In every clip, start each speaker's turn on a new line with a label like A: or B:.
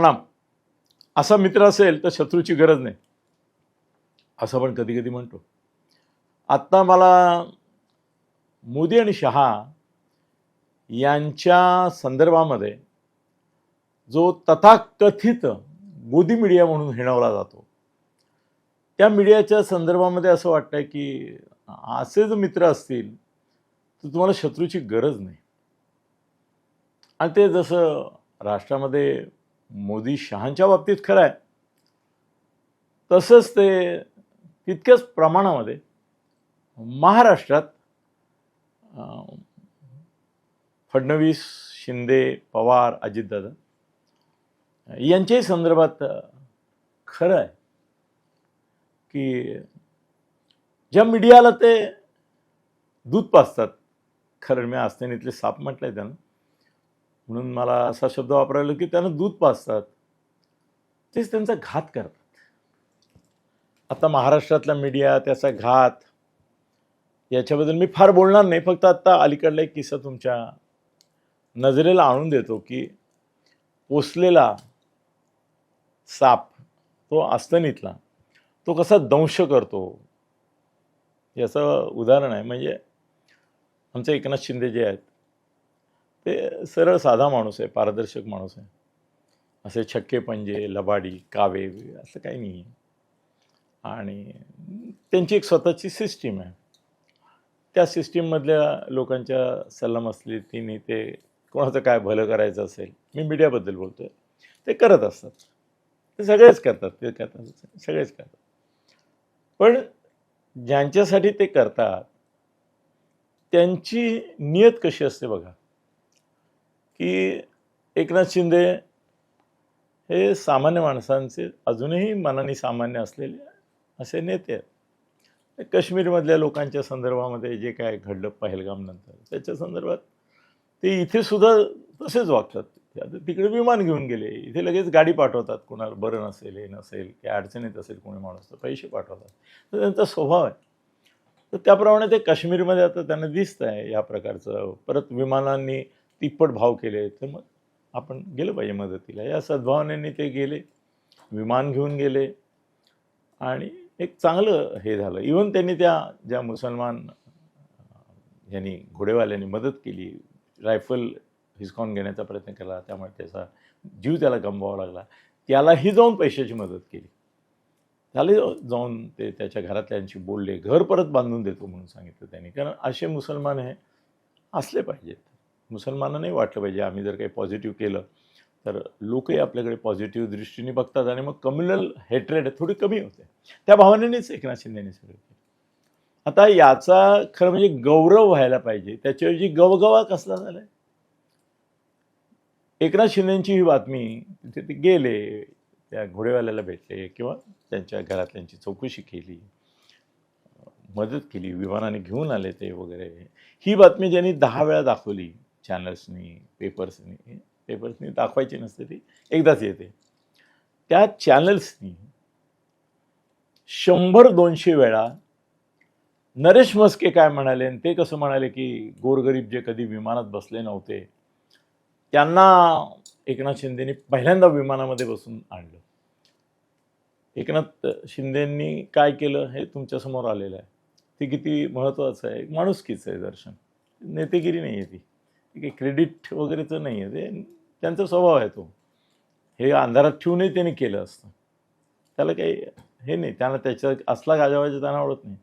A: प्रणाम. असा मित्र असेल तर शत्रूची गरज नाही. असं आपण कधी कधी म्हणतो. आत्ता मला मोदी आणि शहा यांच्या संदर्भामध्ये जो तथाकथित मोदी मीडिया म्हणून हिणवला जातो. त्या मीडियाच्या संदर्भामध्ये असं वाटतंय की असे जर मित्र असतील तर तुम्हाला शत्रूची गरज नाही. आणि ते जसं राष्ट्रामध्ये मोदी शहांच्या बाबतीत खरं आहे. तसंच ते तितक्याच प्रमाणामध्ये महाराष्ट्रात फडणवीस शिंदे पवार अजितदादा यांच्याही संदर्भात खरं आहे की ज्या मीडियाला ते दूध पाजतात खरं मी आस्थेनीतले साप म्हटलंय त्यांना म्हणून मला असा शब्द वापरायला की त्यानं दूध पाजतात. तेच त्यांचा घात करतात. आता महाराष्ट्रातला मीडिया त्याचा घात याच्याबद्दल मी फार बोलणार नाही. फक्त आत्ता अलीकडला एक किस्सा तुमच्या नजरेला आणून देतो की पोसलेला साप तो आस्तनीतला तो कसा दंश करतो याचं उदाहरण आहे. म्हणजे आमचे एकनाथ शिंदे जे आहेत ते सरळ साधा माणूस आहे पारदर्शक माणूस आहे. असे छक्के पंजे लबाडी कावे असं काही नाही आहे. आणि त्यांची एक स्वतःची सिस्टीम आहे. त्या सिस्टीममधल्या लोकांच्या सल्लामसलतीने ते कोणाचं काय भलं करायचं असेल मी मीडियाबद्दल बोलतोय. ते करत असतात. ते सगळेच करतात ते करतात सगळेच करतात. पण ज्यांच्यासाठी ते करतात त्यांची नियत कशी असते बघा. की एकनाथ शिंदे हे सामान्य माणसांचे अजूनही मनाने सामान्य असलेले असे नेते आहेत. काश्मीरमधल्या लोकांच्या संदर्भामध्ये जे काय घडलं पहलगामनंतर त्याच्या संदर्भात ते इथे सुद्धा तसेच वागतात. आता तिकडे विमान घेऊन गेले. इथे लगेच गाडी पाठवतात. कोणाला बरं नसेल हे नसेल काय अडचणीत असेल कोणी माणूस तर पैसे पाठवतात. तर त्यांचा स्वभाव आहे. तर त्याप्रमाणे ते काश्मीरमध्ये आता त्यांना दिसत आहे या प्रकारचं. परत विमानांनी तिप्पट भाव केले तर मग आपण गेलं पाहिजे मदतीला. या सद्भावनेने ते गेले विमान घेऊन गेले आणि एक चांगलं हे झालं. इवन त्यांनी त्या ज्या मुसलमान यांनी घोडेवाल्यांनी मदत केली रायफल हिसकावून घेण्याचा प्रयत्न केला त्यामुळे त्याचा जीव त्याला गमवावा लागला त्यालाही जाऊन पैशाची मदत केली. त्याला जाऊन ते त्याच्या घरातल्यांशी बोलले घर परत बांधून देतो म्हणून सांगितलं त्यांनी. कारण असे मुसलमान हे असले पाहिजेत. मुसलमानांनाही वाटलं पाहिजे. आम्ही जर काही पॉझिटिव्ह केलं तर लोकही आपल्याकडे पॉझिटिव्ह दृष्टीने बघतात आणि मग कम्युनल हेट्रेड थोडी कमी होते. त्या भावनेनेच एकनाथ शिंदेने सगळं केलं. आता याचा खरं म्हणजे गौरव व्हायला पाहिजे. त्याच्याऐवजी गवगवा कसला झालाय? एकनाथ शिंदेची ही बातमी तिथे ते गेले त्या घोडेवाल्याला भेटले किंवा त्यांच्या घरातल्यांची चौकशी केली मदत केली विमानाने घेऊन आले ते वगैरे. ही बातमी ज्यांनी दहा वेळा दाखवली चॅनल्सनी पेपर्सनी पेपर्सनी दाखवायची नसते ती एकदाच येते. त्या चॅनल्सनी शंभर दोनशे वेळा नरेश मस्के काय म्हणाले आणि ते कसं म्हणाले की गोरगरीब जे कधी विमानात बसले नव्हते त्यांना एकनाथ शिंदेनी पहिल्यांदा विमानामध्ये बसून आणलं. एकनाथ शिंदेंनी काय केलं हे तुमच्यासमोर आलेलं आहे. ते किती महत्त्वाचं आहे माणुसकीचं आहे दर्शन. नेतेगिरी नाही आहे ती. काही क्रेडिट वगैरेचं नाही आहे ते त्यांचा स्वभाव आहे तो. हे अंधारात ठेवूनही त्यांनी केलं असतं. त्याला काही हे नाही त्यांना त्याच्या असला गाजावायचा त्यांना आवडत नाही.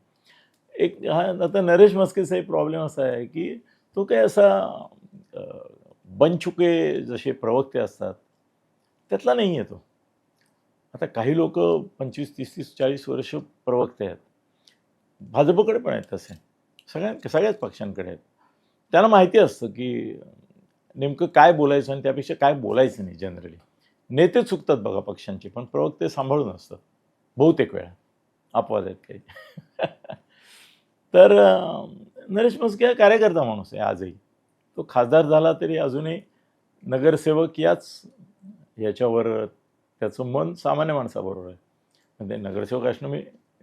A: एक हा आता नरेश मस्केचा एक प्रॉब्लेम असा आहे की तो काही असा बनचुके जसे प्रवक्ते असतात त्यातला नाही आहे तो. आता काही लोक पंचवीस तीस तीस चाळीस वर्ष प्रवक्ते आहेत. भाजपकडे पण आहेत तसे. सगळ्या सगळ्याच पक्षांकडे आहेत. त्यांना माहिती असतं की नेमकं काय बोलायचं आणि त्यापेक्षा काय बोलायचं नाही जनरली नेते चुकतात बघा पक्षांचे पण प्रवक्ते सांभाळून असतात. बहुतेक वेळा. अपवाद आहेत काही. तर नरेश मस्के हा कार्यकर्ता माणूस आहे आजही. तो खासदार झाला तरी अजूनही नगरसेवक याच याच्यावर त्याचं मन सामान्य माणसाबरोबर आहे. म्हणजे नगरसेवक असणं मी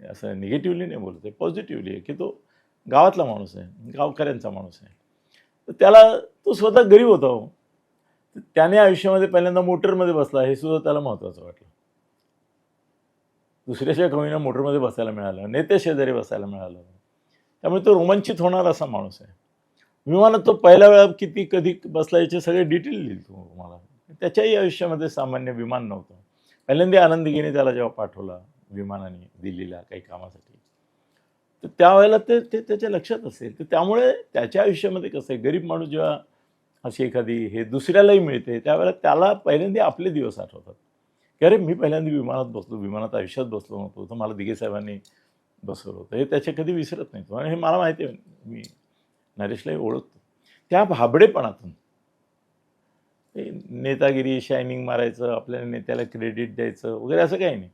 A: असं निगेटिव्हली नाही बोलत आहे पॉझिटिव्हली आहे की तो गावातला माणूस आहे गावकऱ्यांचा माणूस आहे. तर त्याला तो स्वतः गरीब होता हो. तर त्याने आयुष्यामध्ये पहिल्यांदा मोटरमध्ये बसला. हे सुद्धा त्याला महत्त्वाचं वाटलं. दुसऱ्याच्या कवीनं मोटरमध्ये बसायला मिळालं. नेते शेजारी बसायला मिळालं. त्यामुळे तो रोमांचित होणार असा माणूस आहे. विमानात तो पहिल्या वेळा किती कधी बसला याचे सगळे डिटेल लिहिल तो मला त्याच्याही आयुष्यामध्ये सामान्य विमान नव्हतं. पहिल्यांदा आनंदगीने त्याला जेव्हा पाठवला विमानाने दिल्लीला काही कामासाठी. तर त्यावेळेला ते ते त्याच्या लक्षात असेल. तर त्यामुळे त्याच्या आयुष्यामध्ये कसं आहे गरीब माणूस जेव्हा अशी एखादी हे दुसऱ्यालाही मिळते त्यावेळेला त्याला पहिल्यांदा आपले दिवस आठवतात. की अरे मी पहिल्यांदा विमानात बसलो विमानात आयुष्यात बसलो नव्हतो तर मला दिघे साहेबांनी बसवलं होतं. हे त्याचे कधी विसरत नाही आणि हे मला माहिती आहे मी नरेशलाही ओळखतो. त्या भाबडेपणातून नेतागिरी शायनिंग मारायचं आपल्या नेत्याला क्रेडिट द्यायचं वगैरे असं काही नाही.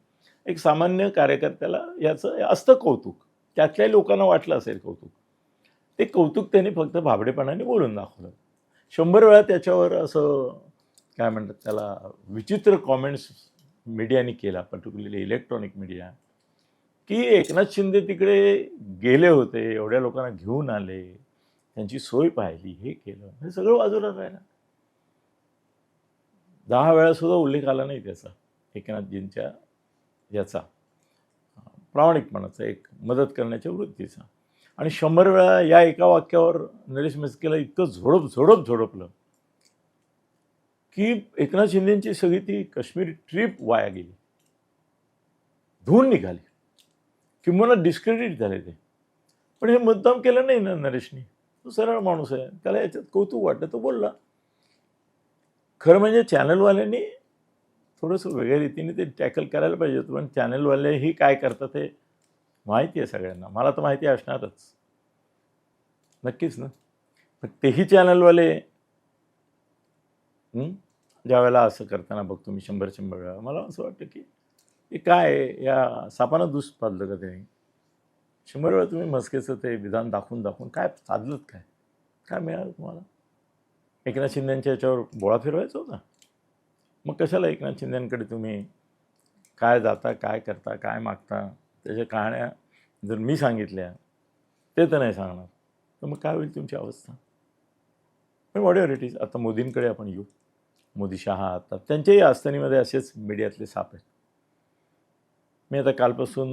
A: एक सामान्य कार्यकर्त्याला याचं असतं कौतुक. त्यातल्याही लोकांना वाटलं असेल कौतुक. ते कौतुक त्यांनी फक्त भाबडेपणाने बोलून दाखवलं. शंभर वेळा त्याच्यावर असं काय म्हणतात त्याला विचित्र कॉमेंट्स मीडियाने केला पर्टिक्युलरली इलेक्ट्रॉनिक मीडिया की एकनाथ शिंदे तिकडे गेले होते एवढ्या लोकांना घेऊन आले त्यांची सोय पाहिली हे केलं हे सगळं बाजूला राहिलं दहा वेळा सुद्धा उल्लेख आला नाही त्याचा एकनाथजींच्या याचा. प्रामाणिकपणाचा एक मदत करण्याच्या वृत्तीचा. आणि शंभर वेळा या एका वाक्यावर नरेश मेस्केला इतकं झोडप झोडप झोडपलं की एकनाथ शिंदेची सगळी ती काश्मीरी ट्रिप वाया गेली. धुवून निघाली. किंवा डिस्क्रेडिट झाले ते. पण हे मुद्दाम केलं नाही ना नरेशनी. तो सरळ माणूस आहे. त्याला याच्यात कौतुक वाटलं. तो बोलला खरं म्हणजे चॅनलवाल्यांनी थोडंसं वेगळ्या रीतीने ते टॅकल करायला पाहिजे होतं पण चॅनलवालेही काय करतात हे माहिती आहे सगळ्यांना. मला तर माहिती असणारच. नक्कीच ना. पण तेही चॅनलवाले ज्यावेळेला ज्या वेळेला असं करताना बघतो मी शंभर शंभर वेळा मला असं वाटतं की हे काय या सापानं दुस पाजलं का ते शंभर वेळा तुम्ही मस्केचं ते विधान दाखवून दाखवून काय साधलंत काय? काय मिळालं तुम्हाला? एकनाथ शिंदेच्या याच्यावर बोळा फिरवायचा होता? मग कशाला एकनाथ शिंदेंकडे तुम्ही? काय जाता काय करता काय मागता? त्याच्या कहाण्या जर मी सांगितल्या ते तर नाही सांगणार. तर मग काय होईल तुमची अवस्था? पण वॉट एव्हर इट इज आता मोदींकडे आपण येऊ. मोदी शहा आता त्यांच्याही आस्थानीमध्ये असेच मीडियातले साप आहेत. मी आता कालपासून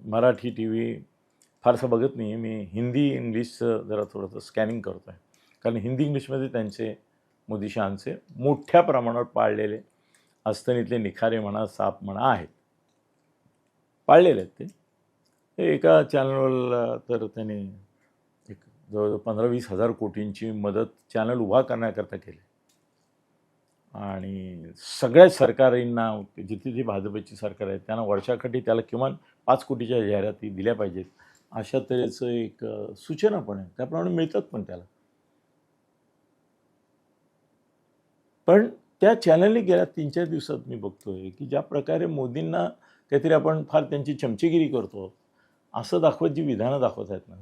A: मराठी टी व्ही फारसं बघत नाही मी हिंदी इंग्लिशचं जरा थोडंसं स्कॅनिंग करतो आहे कारण हिंदी इंग्लिशमध्ये त्यांचे मोदीशहांचे मोठ्या प्रमाणावर पाळलेले अस्तनीतले निखारे म्हणा साप म्हणा आहेत. पाळलेले आहेत ते. एका चॅनलला तर त्याने एक जवळजवळ पंधरा वीस हजार कोटींची मदत चॅनल उभा करण्याकरता केली. आणि सगळ्या सरकारींना जिथे जिथे भाजपची सरकार आहेत त्यांना वर्षाकाठी त्याला किमान पाच कोटीच्या जाहिराती दिल्या पाहिजेत. अशा तऱ्हेचं एक सूचना पण आहे. त्याप्रमाणे मिळतात पण त्याला. पण त्या चॅनलने गेल्या तीन चार दिवसात मी बघतोय की ज्या प्रकारे मोदींना काहीतरी आपण फार त्यांची चमचेगिरी करतो असं दाखवत जी विधानं दाखवत आहेत ना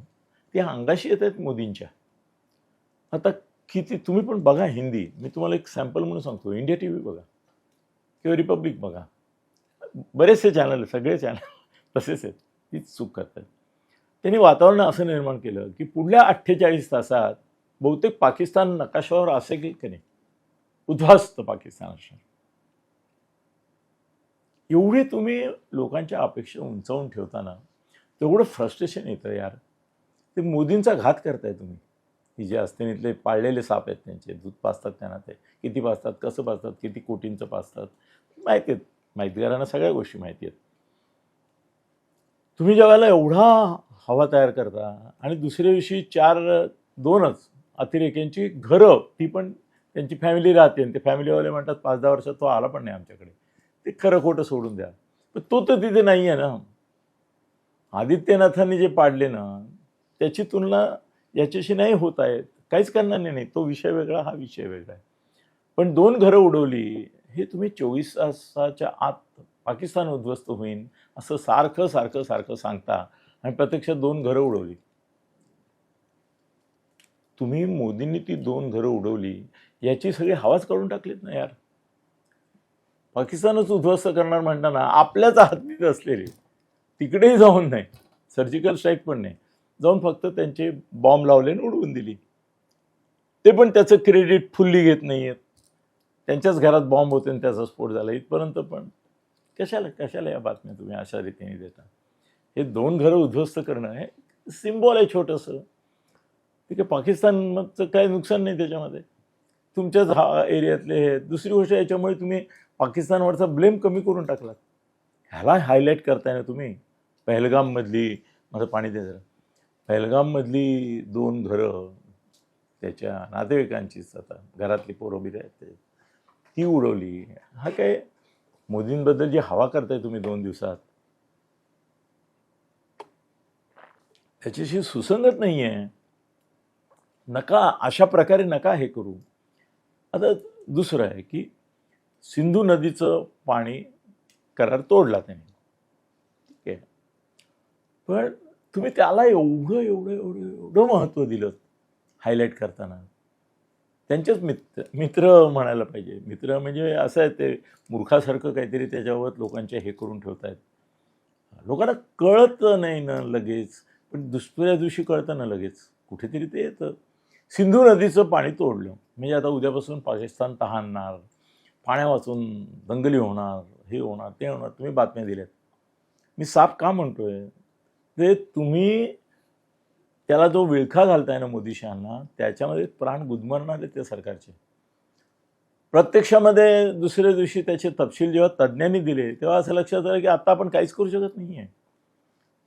A: ती अंगाशी येत आहेत मोदींच्या. आता किती तुम्ही पण बघा हिंदी. मी तुम्हाला एक सॅम्पल म्हणून सांगतो. इंडिया टी व्ही बघा किंवा रिपब्लिक बघा. बरेचसे चॅनल सगळे चॅनल तसेच आहेत. तीच चूक करतात. त्यांनी वातावरण असं निर्माण केलं की पुढल्या अठ्ठेचाळीस तासात बहुतेक पाकिस्तान नकाशावर असेल की नाही? उद्ध्वस्त पाकिस्तान असणार एवढे तुम्ही लोकांच्या अपेक्षा उंचावून ठेवताना तेवढं फ्रस्ट्रेशन येतं यार. ते मोदींचा घात करताय तुम्ही. की जे अस्तिनीतले पाळलेले साप आहेत त्यांचे दूध पाचतात त्यांना ते. किती पाचतात कसं पाचतात किती कोटींचं पाचतात माहिती आहेत. माहितगारांना सगळ्या गोष्टी माहिती आहेत. तुम्ही जगाला एवढा हवा तयार करता आणि दुसऱ्या दिवशी चार दोनच अतिरेक्यांची घरं ती पण त्यांची फॅमिली राहते आणि ते फॅमिलीवाले म्हणतात पाच दहा वर्षात तो आला पण नाही आमच्याकडे. ते खरं खोटं सोडून द्या. पण तो तर तिथे नाही आहे ना. आदित्यनाथांनी जे पाडले ना त्याची तुलना याच्याशी नाही होत आहे. काहीच करणार नाही. तो विषय वेगळा हा विषय वेगळा आहे. पण दोन घरं उडवली हे तुम्ही चोवीस तासाच्या आत पाकिस्तान उद्ध्वस्त होईन असं सारखं सारखं सारखं सांगता. आणि प्रत्यक्षात दोन घरं उडवली. तुम्ही मोदींनी ती दोन घरं उडवली याची सगळी हवाच काढून टाकलीत ना यार. पाकिस्तानच उद्ध्वस्त करणार म्हणताना आपल्याच हातीत असलेले तिकडेही जाऊन नाही सर्जिकल स्ट्राईक पण नाही. जाऊन फक्त त्यांचे बॉम्ब लावले आणि उडवून दिली. ते पण त्याचं क्रेडिट फुल्ली घेत नाही आहेत त्यांच्याच घरात बॉम्ब होते आणि त्याचा स्फोट झाला. इथपर्यंत पण. कशाला कशाला या बातम्या तुम्ही अशा रीतीने देता? हे दोन घरं उद्ध्वस्त करणं हे सिम्बॉल आहे छोटंसं. ठीक आहे पाकिस्तानचं काही नुकसान नाही त्याच्यामध्ये. तुमच्याच हा एरियातले हे. दुसरी गोष्ट याच्यामुळे तुम्ही पाकिस्तानवरचा ब्लेम कमी करून टाकलात. ह्याला हायलाईट करताय ना तुम्ही. पहलगाममधली माझं पाणी दे जरा. पहलगाममधली दोन घरं त्याच्या नातेवाईकांचीच आता घरातली पोरं बिरं आहेत. ती उडवली. हा काय मोदींबद्दल जी हवा करताय तुम्ही दोन दिवसात. त्याच्याशी सुसंगत नाही आहे नका अशा प्रकारे नका हे करू. आता दुसरं आहे की सिंधू नदीचं पाणी करार तोडला त्यांनी. ठीक आहे पण तुम्ही त्याला एवढं एवढं एवढं एवढं महत्त्व दिलं हायलाईट करताना. त्यांचेच मित्र मित्र म्हणायला पाहिजे. मित्र म्हणजे असं आहे ते मूर्खासारखं काहीतरी त्याच्यावर लोकांचे हे करून ठेवत आहेत लोकांना कळत नाही ना लगेच. पण दुसऱ्या दिवशी कळतं ना लगेच. कुठेतरी ते येतं. सिंधू नदीचं पाणी तोडलं. म्हणजे आता उद्यापासून पाकिस्तान तहानणार पाण्या वाचून दंगली होणार हे होणार ते होणार तुम्ही बातम्या दिल्यात. मी साफ का म्हणतोय? ते तुम्ही त्याला जो विळखा घालताय ना मोदी शहांना त्याच्यामध्ये प्राण गुदमरणार आहे त्या सरकारचे. प्रत्यक्षामध्ये दुसऱ्या दिवशी त्याचे तपशील जेव्हा तज्ज्ञांनी दिले तेव्हा असं लक्षात आलं की आता आपण काहीच करू शकत नाही आहे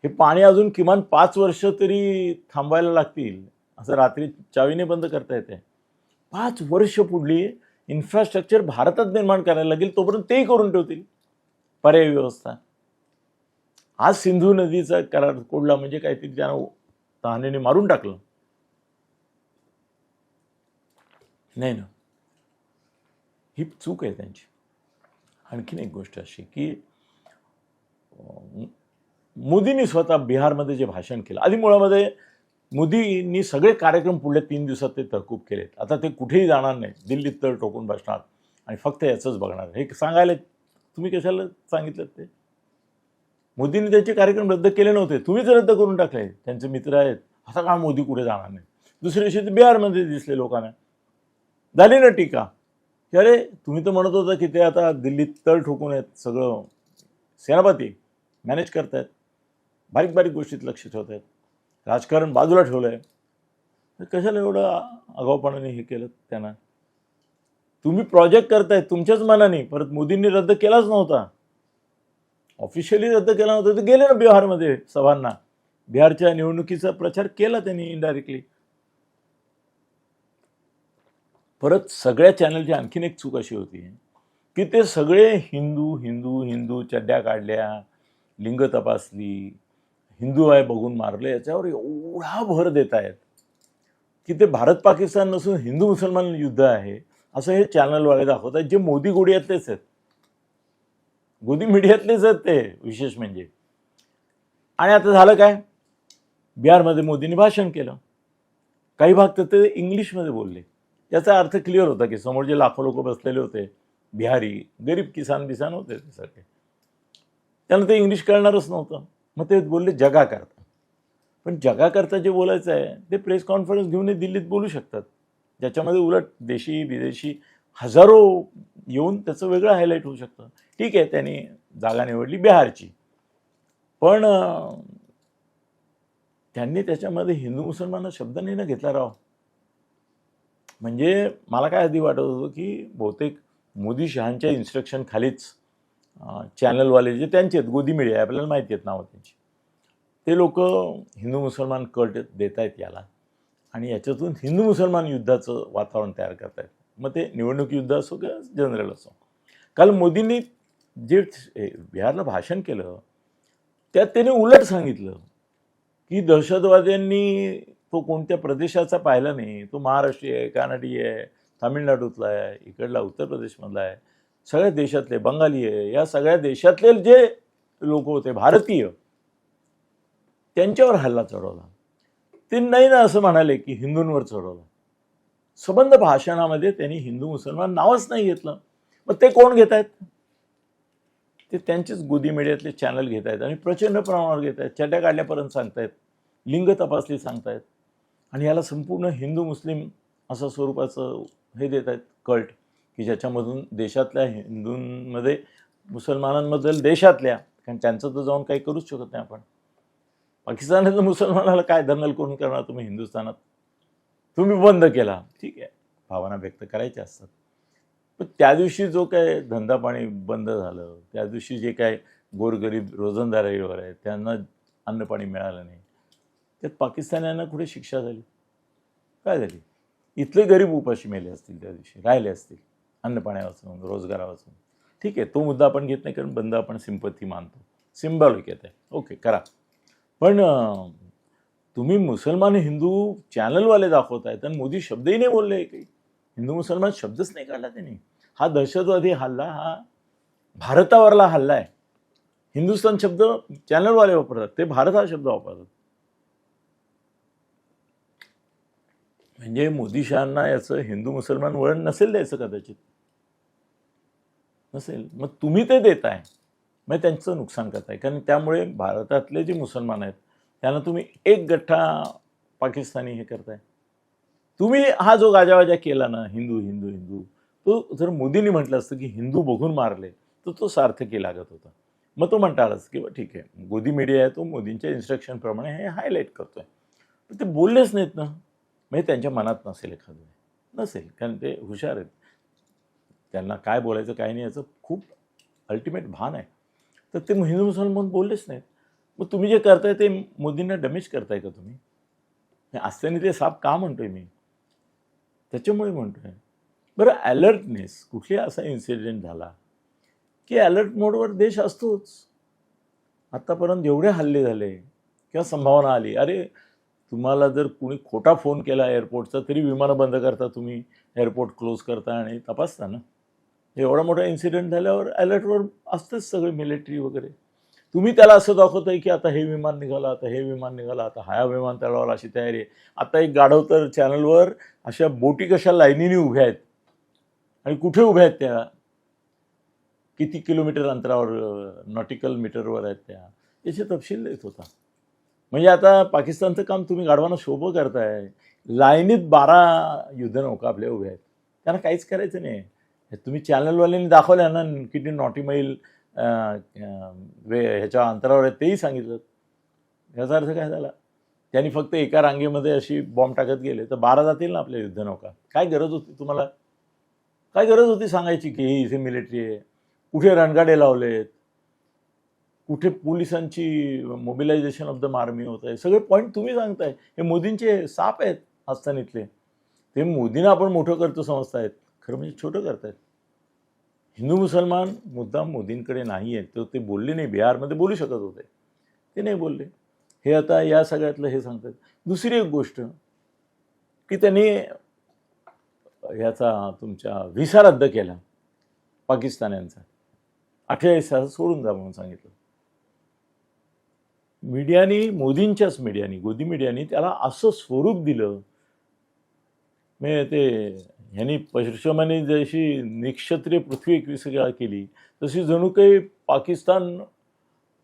A: हे पाणी अजून किमान पाच वर्ष तरी थांबायला लागतील. असं रात्री चावीने बंद करता येते. पाच वर्ष पुढली इन्फ्रास्ट्रक्चर भारतात निर्माण करायला लागेल तोपर्यंत तेही करून ठेवतील. पर्यायी व्यवस्था. आज सिंधू नदीचा करार कोडला म्हणजे काहीतरी त्यानं तहानेने मारून टाकलं. नाही ना ही चूक आहे त्यांची. आणखीन एक गोष्ट अशी की मोदींनी स्वतः बिहारमध्ये जे भाषण केलं आधी मुळामध्ये मोदींनी सगळे कार्यक्रम पुढल्या तीन दिवसात ते तहकूब केलेत. आता ते कुठेही जाणार नाही दिल्लीत तर टोकून बसणार आणि फक्त याचंच बघणार. हे सांगायला तुम्ही कशाला सांगितलं ते? मोदींनी त्यांचे कार्यक्रम रद्द केले नव्हते. तुम्हीच रद्द करून टाकले. त्यांचे मित्र आहेत. आता का मोदी कुठे जाणार नाही दुसऱ्या दिवशी ते बिहारमध्ये दिसले लोकांना. झाली ना टीका. की अरे तुम्ही तर म्हणत होता की ते आता दिल्लीत तळ ठोकून आहेत सगळं. सेनापती मॅनेज करतायत. बारीक बारीक गोष्टीत लक्ष ठेवत आहेत राजकारण बाजूला ठेवलं आहे तर कशाला एवढं आगाऊपणाने हे केलं त्यांना? तुम्ही प्रोजेक्ट करताय तुमच्याच मनाने. परत मोदींनी रद्द केलाच नव्हता. ऑफिशियली रद्द केला नव्हता तर गेले ना बिहारमध्ये सभांना. बिहारच्या निवडणुकीचा प्रचार केला त्यांनी इनडायरेक्टली परत सगळ्या चॅनलची आणखीन एक चूक अशी होती की ते सगळे हिंदू हिंदू हिंदू चड्ड्या काढल्या लिंग तपासली हिंदू आहे बघून मारले याच्यावर एवढा भर देत आहेत की ते भारत पाकिस्तान नसून हिंदू मुसलमान युद्ध आहे. असं हे चॅनलवाले दाखवत आहेत जे मोदी गोडियातलेच आहेत. गोदी मीडियातलेच आहेत ते विशेष म्हणजे. आणि आता झालं काय? बिहारमध्ये मोदींनी भाषण केलं. काही भाग तर ते इंग्लिशमध्ये बोलले. याचा अर्थ क्लिअर होता की समोर जे लाखो लोक बसलेले होते बिहारी गरीब किसान बिसान होते ते सगळे. त्यांना ते इंग्लिश कळणारच नव्हतं. मग ते बोलले जगा करता. पण जगा करता जे बोलायचं आहे ते प्रेस कॉन्फरन्स घेऊन दिल्लीत बोलू शकतात. ज्याच्यामध्ये उलट देशी विदेशी हजारो येऊन त्याचं वेगळं हायलाईट होऊ शकतं. ठीक आहे त्यांनी जागा निवडली बिहारची. पण त्यांनी त्याच्यामध्ये हिंदू मुसलमान शब्द नाही ना घेतला राव. म्हणजे मला काय आधी वाटत होतं की बहुतेक मोदी शहांच्या इन्स्ट्रक्शन खालीच चॅनलवाले जे त्यांचे आहेत गोदी मीडिया आपल्याला माहिती आहेत नावं त्यांची. ते लोक हिंदू मुसलमान कट देत आहेत याला. आणि याच्यातून हिंदू मुसलमान युद्धाचं वातावरण तयार करत आहेत मग ते निवडणूक युद्ध असो किंवा जनरल असो. काल मोदींनी जे बिहारला भाषण केलं त्यात त्याने उलट सांगितलं की दहशतवाद्यांनी तो कोणत्या प्रदेशाचा पाहिला नाही. तो महाराष्ट्रीय आहे कानडी आहे तामिळनाडूतला आहे इकडला उत्तर प्रदेशमधला आहे. सगळ्या देशातले बंगाली आहे या सगळ्या देशातले जे लोक होते भारतीय त्यांच्यावर हल्ला चढवला. ते नाही ना असं म्हणाले की हिंदूंवर चढवला. सबंध भाषणामध्ये त्यांनी हिंदू मुसलमान नावच नाही घेतलं. मग ते कोण घेत आहेत ते त्यांचेच गोदी मीडियातले चॅनल घेत आहेत आणि प्रचंड प्रमाणावर घेत आहेत चट्या काढल्यापर्यंत सांगतायत. लिंग तपासली सांगतायत. आणि याला संपूर्ण हिंदू मुस्लिम असं स्वरूपाचं हे देत आहेत कल्ट की ज्याच्यामधून देशातल्या हिंदूंमध्ये मुसलमानांबद्दल देशातल्या कारण त्यांचं तर जाऊन काही करूच शकत नाही आपण. पाकिस्तानातलं मुसलमानाला काय दंगल करून करणार तुम्ही हिंदुस्थानात? तुम्ही बंद केला. ठीक आहे. भावना व्यक्त करायच्या असतात. पण त्या दिवशी जो काय धंदा पाणी बंद झालं त्या दिवशी जे काय गोरगरीब रोजंदारीवर आहे त्यांना अन्न पाणी मिळालं नाही. त्यात पाकिस्तान्यांना कुठे शिक्षा झाली? काय झाली? इथले गरीब उपाशी मेले असतील त्या दिवशी राहिले असतील. अन्नपाण्यापासून रोजगारापासून. रोजगारावाचून ठीक आहे तो मुद्दा आपण घेत नाही कारण बंद आपण सिंपत्ती मानतो. सिम्बॉलिक येत आहे ओके करा. पण तुम्ही मुसलमान हिंदू चॅनलवाले दाखवत आहेत आणि मोदी शब्दही नाही बोलले काही हिंदू मुसलमान शब्दच नाही काढला त्यांनी. हा दहशतवादी हल्ला हा भारतावरला हल्ला आहे. हिंदुस्थान शब्द चॅनलवाले वापरतात ते भारत हा शब्द वापरतात. म्हणजे मोदी शहांना याचं हिंदू मुसलमान वळण नसेल द्यायचं कदाचित. नसेल मग तुम्ही ते देताय. मग त्यांचं नुकसान करताय. कारण त्यामुळे भारतातले जे मुसलमान आहेत त्यांना तुम्ही एक गठ्ठा पाकिस्तानी हे करताय. तुम्ही हा जो गाजावाजा केला ना हिंदू हिंदू हिंदू तो जर मोदींनी म्हटलं असतं की हिंदू बघून मारले तर तो सार्थकी लागत होता. मग तो म्हणता आलाच की ठीक आहे मोदी मीडिया आहे तो मोदींच्या इन्स्ट्रक्शनप्रमाणे हे हायलाईट करतोय. पण ते बोललेच नाहीत ना. म्हणजे त्यांच्या मनात नसेल एखादं. नसेल कारण ते हुशार आहेत. त्यांना काय बोलायचं काय नाही याचं खूप अल्टिमेट भान आहे. तर ते हिंदू मुसलमान म्हणून बोललेच नाहीत. मग तुम्ही जे करताय ते मोदींना डॅमेज करताय का तुम्ही? हे असताना ते साप का म्हणतोय मी? त्याच्यामुळे म्हणतोय. बरं अलर्टनेस कुठली असा इन्सिडेंट झाला की अलर्ट मोडवर देश असतोच. आत्तापर्यंत एवढे हल्ले झाले किंवा संभावना आली. अरे तुम्हाला जर कुणी खोटा फोन केला एअरपोर्टचा तरी विमानं बंद करता तुम्ही. एअरपोर्ट क्लोज करता आणि तपासता ना. एवढा मोठा इन्सिडेंट झाल्यावर अलर्टवर असतेच सगळे मिलिटरी वगैरे. तुम्ही त्याला असं दाखवतंय की आता हे विमान निघालं आता हे विमान निघालं आता हा विमानतळावर अशी तयारी आहे. आता एक गाढव तर चॅनलवर अशा बोटी कशा लाईनीने उभ्या आहेत आणि कुठे उभ्या आहेत त्या? किती किलोमीटर अंतरावर नॉटिकल मीटरवर आहेत त्या? याचे तपशील देत होता. म्हणजे आता पाकिस्तानचं काम तुम्ही गाढवांना शोभं करताय. लाईनीत बारा युद्धनौका आपल्या उभ्या आहेत. त्यांना काहीच करायचं नाही. हे तुम्ही चॅनलवाल्यांनी दाखवल्या ना किती नॉटी मैल वे ह्याच्या अंतरावर आहेत तेही सांगितलं. याचा अर्थ काय झाला? त्यांनी फक्त एका रांगेमध्ये अशी बॉम्ब टाकत गेले तर बारा जातील ना आपल्या युद्धनौका काय गरज होती तुम्हाला? काय गरज होती सांगायची की ही इथे मिलिटरी आहे? कुठे रणगाडे लावलेत? कुठे पोलिसांची मोबिलायझेशन ऑफ द आर्मी होत आहे सगळे पॉईंट तुम्ही सांगताय. हे मोदींचे साप आहेत आस्थानीतले ते मोदींना आपण मोठं करतो समजतायत खरं म्हणजे छोटं करतायत. हिंदू मुसलमान मुद्दाम मोदींकडे नाही आहेत तर ते बोलले नाही बिहारमध्ये बोलू शकत होते. ते नाही बोलले. हे आता या सगळ्यातलं हे सांगतात. दुसरी एक गोष्ट की त्यांनी ह्याचा तुमच्या व्हिसा रद्द केला पाकिस्तान्यांचा. अठ्ठेचाळीस तास सोडून जा म्हणून सांगितलं. मीडियानी मोदींच्याच मीडियानी गोदी मीडियानी त्याला असं स्वरूप दिलं. म्हणजे ते ह्यांनी परिश्रमाने जशी निक्षत्रिय पृथ्वी एकवीस केली तशी जणू काही पाकिस्तान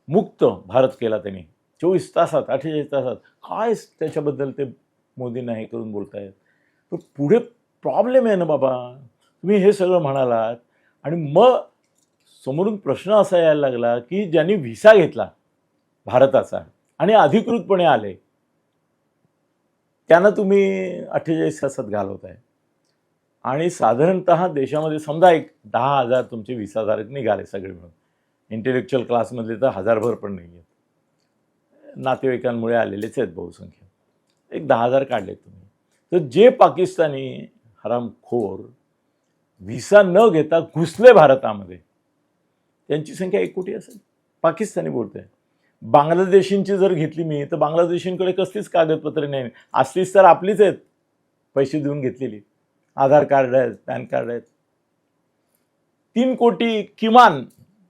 A: मुक्त भारत केला त्यांनी. चोवीस तासात अठ्ठेचाळीस तासात. काय त्याच्याबद्दल ते मोदींना हे करून बोलतायत? तर पुढे प्रॉब्लेम आहे ना बाबा. तुम्ही हे सगळं म्हणालात आणि मग समोरून प्रश्न असा यायला लागला की ज्यांनी व्हिसा घेतला भारताचा आणि अधिकृतपणे आले त्यांना तुम्ही अठ्ठेचाळीस तासात घालवताय. आणि साधारणतः देशामध्ये समजा एक दहा हजार तुमचे व्हिसाधारक निघाले सगळे मिळून. इंटेलेक्च्युअल क्लासमधले तर हजारभर पण नाही आहेत. नातेवाईकांमुळे आलेलेच आहेत बहुसंख्य. एक दहा हजार काढले तुम्ही. तर जे पाकिस्तानी हरामखोर व्हिसा न घेता घुसले भारतामध्ये त्यांची संख्या एक कोटी असेल. पाकिस्तानी बोलते बांगलादेशींची जर घेतली मी तर बांगलादेशींकडे कसलीच कागदपत्रे नाही. असलीच तर आपलीच आहेत. पैसे देऊन घेतलेली. आधार कार्ड आहेत पॅन कार्ड आहेत. तीन कोटी किमान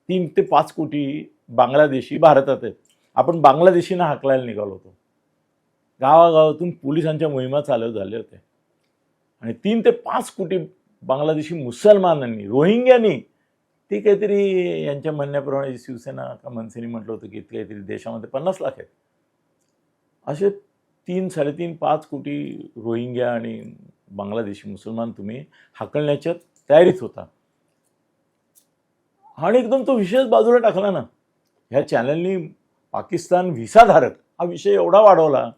A: तीन ते पाच कोटी बांगलादेशी भारतात आहेत. आपण बांगलादेशींना हाकलायला निघालो होतो. गावागावातून पोलिसांच्या मोहिमा चालू झाले होते. आणि तीन ते पाच कोटी बांगलादेशी मुसलमानांनी रोहिंग्यांनी ते काहीतरी यांच्या म्हणण्याप्रमाणे शिवसेना का मनसेने म्हटलं होतं की काहीतरी देशामध्ये पन्नास लाख आहेत. असे तीन साडेतीन पाच कोटी रोहिंग्या आणि बांगलादेशी मुसलमान तुम्ही हाकलण्याच्या तयारीत होता. आणि एकदम तो विषयच बाजूला टाकला ना. ह्या चॅनलनी पाकिस्तान व्हिसाधारक हा विषय एवढा वाढवला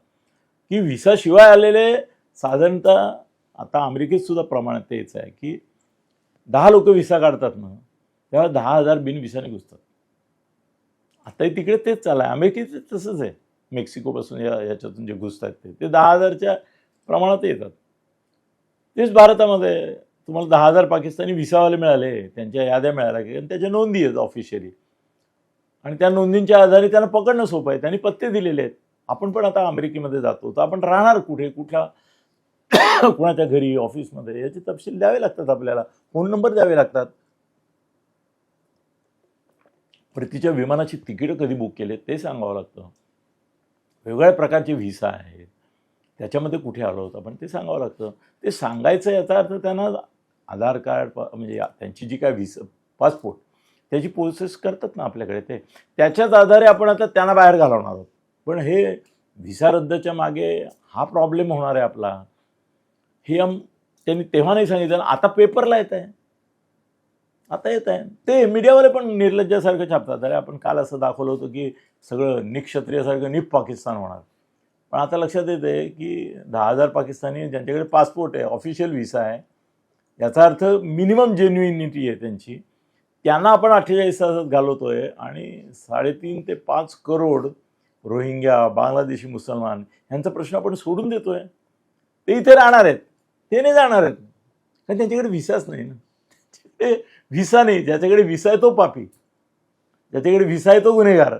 A: की व्हिसाशिवाय आलेले साधारणतः आता अमेरिकेत सुद्धा प्रमाण तेच आहे की दहा लोक व्हिसा काढतात ना तेव्हा दहा हजार बिन व्हिसाने घुसतात. आताही तिकडे तेच चालू आहे अमेरिकेत तसंच आहे. मेक्सिकोपासून या याच्यातून जे घुसतात ते. ते दहा हजारच्या प्रमाणात येतात. तेच भारतामध्ये तुम्हाला दहा हजार पाकिस्तानी विसावाले मिळाले त्यांच्या याद्या मिळाल्या की त्याच्या नोंदी आहेत ऑफिशियली आणि त्या नोंदींच्या आधारे त्यांना पकडणं सोपं आहे. त्यांनी पत्ते दिलेले आहेत. आपण पण आता अमेरिकेमध्ये जातो तर आपण राहणार कुठे? कुठल्या कुणाच्या घरी ऑफिसमध्ये याचे तपशील द्यावे लागतात आपल्याला. फोन नंबर द्यावे लागतात. प्रतीच्या विमानाची तिकीटं कधी बुक केले ते सांगावं लागतं. वेगवेगळ्या प्रकारचे व्हिसा आहेत. त्याच्यामध्ये कुठे आलो होतं? पण ते सांगावं लागतं. ते सांगायचं याचा अर्थ त्यांना आधार कार्ड प- म्हणजे त्यांची जी काय व्हिसा पासपोर्ट त्याची प्रोसेस करतात ना आपल्याकडे ते. त्याच्याच आधारे आपण आता त्यांना बाहेर घालवणार आहोत. पण हे व्हिसा रद्दच्या मागे हा प्रॉब्लेम होणार आहे आपला. हे आम त्यांनी तेव्हा नाही सांगितलं आता पेपरला येत आहे. आता येत आहे. ते मीडियावाले पण निर्लज्जासारखं छापतात. अरे आपण काल असं दाखवलं होतं की सगळं निक्षत्रियासारखं निप पाकिस्तान होणार. पण आता लक्षात येते की दहा हजार पाकिस्तानी ज्यांच्याकडे पासपोर्ट आहे ऑफिशियल व्हिसा आहे याचा अर्थ मिनिमम जेन्युइनिटी आहे त्यांची. त्यांना आपण अठ्ठेचाळीस तासात घालवतोय आणि साडेतीन ते पाच करोड रोहिंग्या बांगलादेशी मुसलमान यांचा प्रश्न आपण सोडून देतोय. ते इथे राहणार आहेत. ते नाही जाणार आहेत. कारण त्यांच्याकडे व्हिसाच नाही ना. ते व्हिसा नाही. ज्याच्याकडे व्हिसा आहे तो पापी. ज्याच्याकडे व्हिसा आहे तो गुन्हेगार.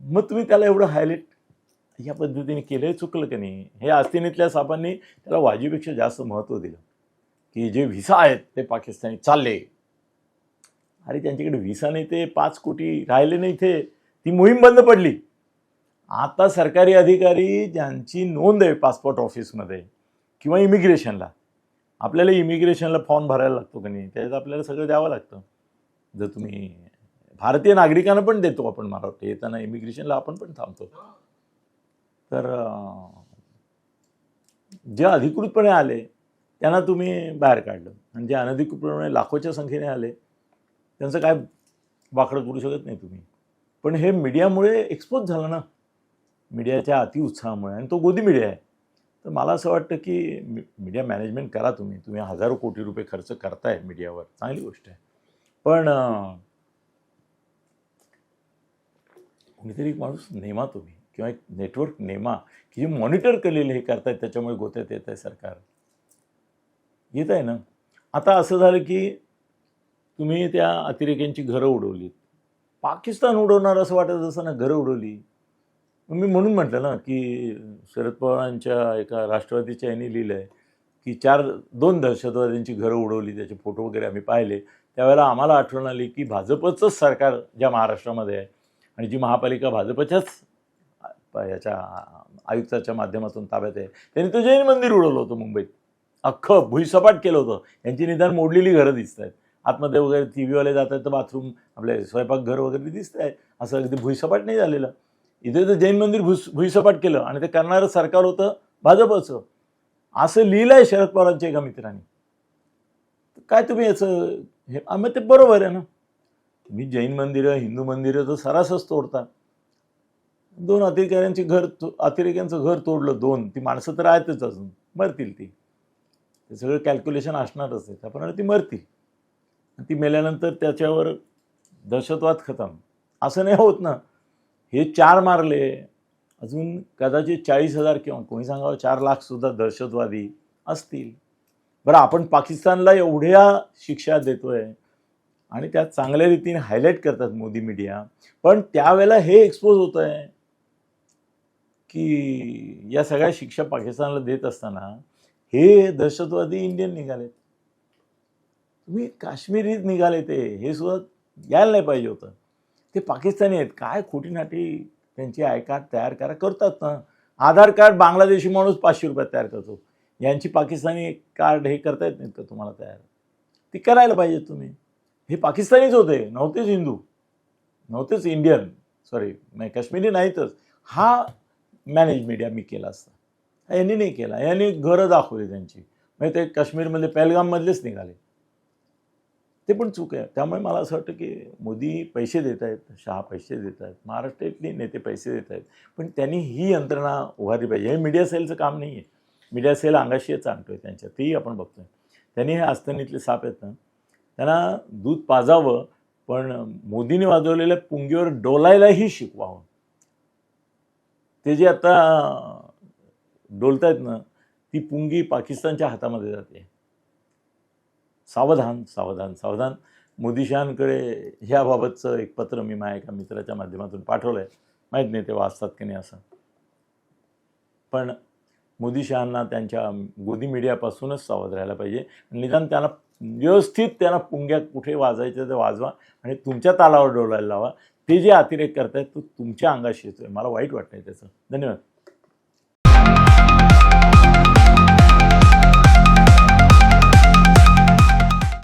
A: मग तुम्ही त्याला एवढं हायलाईट या पद्धतीने केलं चुकलं की नाही हे आस्तिनीतल्या सापांनी त्याला वाजीपेक्षा जास्त महत्त्व दिलं. की जे व्हिसा आहेत ते पाकिस्तानी चालले. अरे त्यांच्याकडे व्हिसा नाही ते पाच कोटी राहिले नाही इथे. ती मोहीम बंद पडली. आता सरकारी अधिकारी ज्यांची नोंद आहे पासपोर्ट ऑफिसमध्ये किंवा इमिग्रेशनला आपल्याला इमिग्रेशनला फॉर्म भरायला लागतो की नाही? त्याच्यात आपल्याला सगळं द्यावं लागतं. जर तुम्ही भारतीय नागरिकांना पण देतो आपण मला वाटतं येताना इमिग्रेशनला आपण पण थांबतो. तर जे अधिकृतपणे आले त्यांना तुम्ही बाहेर काढलं. आणि जे अनधिकृतपणे लाखोच्या संख्येने आले त्यांचं काय वाकडं करू शकत नाही तुम्ही. पण हे मीडियामुळे एक्सपोज झालं ना. मीडियाच्या अतिउत्साहामुळे आणि तो गोदी मीडिया आहे. तर मला असं वाटतं की मीडिया मॅनेजमेंट करा तुम्ही. तुम्ही हजारो कोटी रुपये खर्च करताय मीडियावर. चांगली गोष्ट आहे. पण कुणीतरी कोणीतरी माणूस नेमा तुम्ही. किंवा एक नेटवर्क नेमा की जे मॉनिटर केलेले हे करतायत त्याच्यामुळे गोत्यात येत आहे सरकार. येत आहे ना? आता असं झालं की तुम्ही त्या अतिरेक्यांची घरं उडवलीत. पाकिस्तान उडवणार असं वाटत असं ना घरं उडवली. मी म्हणून म्हटलं ना की शरद पवारांच्या एका राष्ट्रवादीच्या यांनी लिहिलं आहे की चार दोन दहशतवाद्यांची घरं उडवली त्याचे फोटो वगैरे आम्ही पाहिले. त्यावेळेला आम्हाला आठवण आली की भाजपचंच सरकार ज्या महाराष्ट्रामध्ये आहे आणि जी महापालिका भाजपच्याच ह्याच्या याच्या आयुक्ताच्या माध्यमातून ताब्यात आहे. त्यांनी तो जैन मंदिर उडवलं होतं मुंबईत. अख्खं भुईसपाट केलं होतं. यांची निदान मोडलेली घरं दिसत आहेत. आतमध्ये वगैरे टी व्हीवाले जात आहेत तर बाथरूम आपले स्वयंपाकघर वगैरे दिसत आहे असं अगदी भुईसपाट नाही झालेलं. इथे तर जैन मंदिर भुस भुईसपाट केलं आणि ते करणारं सरकार होतं भाजपचं. असं लिहिलं आहे शरद पवारांच्या एका मित्राने. काय तुम्ही याचं हे मग ते बरोबर आहे ना? तुम्ही जैन मंदिरं हिंदू मंदिरं तर सरासच तोडता. दोन अतिरेक्यांची घर तो- अतिरेक्यांचं घर तोडलं दोन. ती माणसं तर आहेतच अजून. मरतील ती. ते सगळं कॅल्क्युलेशन असणारच आहे. त्याप्रमाणे ती मरतील. ती मेल्यानंतर त्याच्यावर दहशतवाद खतम. असं नाही होत ना. हे चार मारले. अजून कदाचित चाळीस हजार किंवा कोणी सांगावं चार लाखसुद्धा दहशतवादी असतील. बरं आपण पाकिस्तानला एवढ्या शिक्षा देतोय आणि त्या चांगल्या रीतीने हायलाईट करतात मोदी मीडिया पण त्यावेळेला हे एक्सपोज होत आहे की या सगळ्या शिक्षा पाकिस्तानला देत असताना हे दहशतवादी इंडियन निघालेत. तुम्ही काश्मीरीत निघाले ते हे सुद्धा यायला नाही पाहिजे होतं. ते पाकिस्तानी आहेत. काय खोटी नाटी त्यांची आय कार्ड तयार करा करतात ना. आधार कार्ड बांगलादेशी माणूस पाचशे रुपयात तयार करतो. यांची पाकिस्तानी कार्ड हे करता येत नाहीत का तुम्हाला तयार. ती करायला पाहिजे तुम्ही. हे पाकिस्तानीच होते नव्हतेच हिंदू. नव्हतेच इंडियन. सॉरी नाही काश्मीरी नाहीतच. हा मॅनेज मीडिया मी केला असता. यांनी नाही केला. यांनी घरं दाखवली त्यांची. म्हणजे ते काश्मीरमध्ये पहलगाममधलेच निघाले. ते पण चूक आहे. त्यामुळे मला असं वाटतं की मोदी पैसे देत आहेत शहा पैसे देत आहेत महाराष्ट्रातले नेते पैसे देत आहेत पण त्यांनी ही यंत्रणा उभारली पाहिजे. हे मीडिया सेलचं काम नाही आहे मीडिया सेल अंगाशीच आणतोय त्यांच्या. तेही आपण बघतोय. त्यांनी हे आस्थानीतले साप आहेत ना त्यांना दूध पाजावं पण मोदीने वाजवलेल्या पुंगीवर डोलायलाही शिकवावं ते जे आता डोलतायत ना ती पुंगी पाकिस्तानच्या हातामध्ये जाते. सावधान सावधान सावधान. मोदीशांकडे ह्याबाबतचं एक पत्र मी माझ्या एका मित्राच्या माध्यमातून पाठवलं आहे माहीत नाही ते वाचतात की नाही असं. पण मोदी शहांना त्यांच्या गोदी मीडियापासूनच सावध राहायला पाहिजे. निदान त्यांना व्यवस्थित त्यांना पुंग्या कुठे वाजायचं ते वाजवा आणि तुमच्या तालावर डोलायला लावा. ते जे अतिरेक करतायत तो तुमच्या अंगाशी येतोय. मला वाईट वाटतंय त्याचं. धन्यवाद.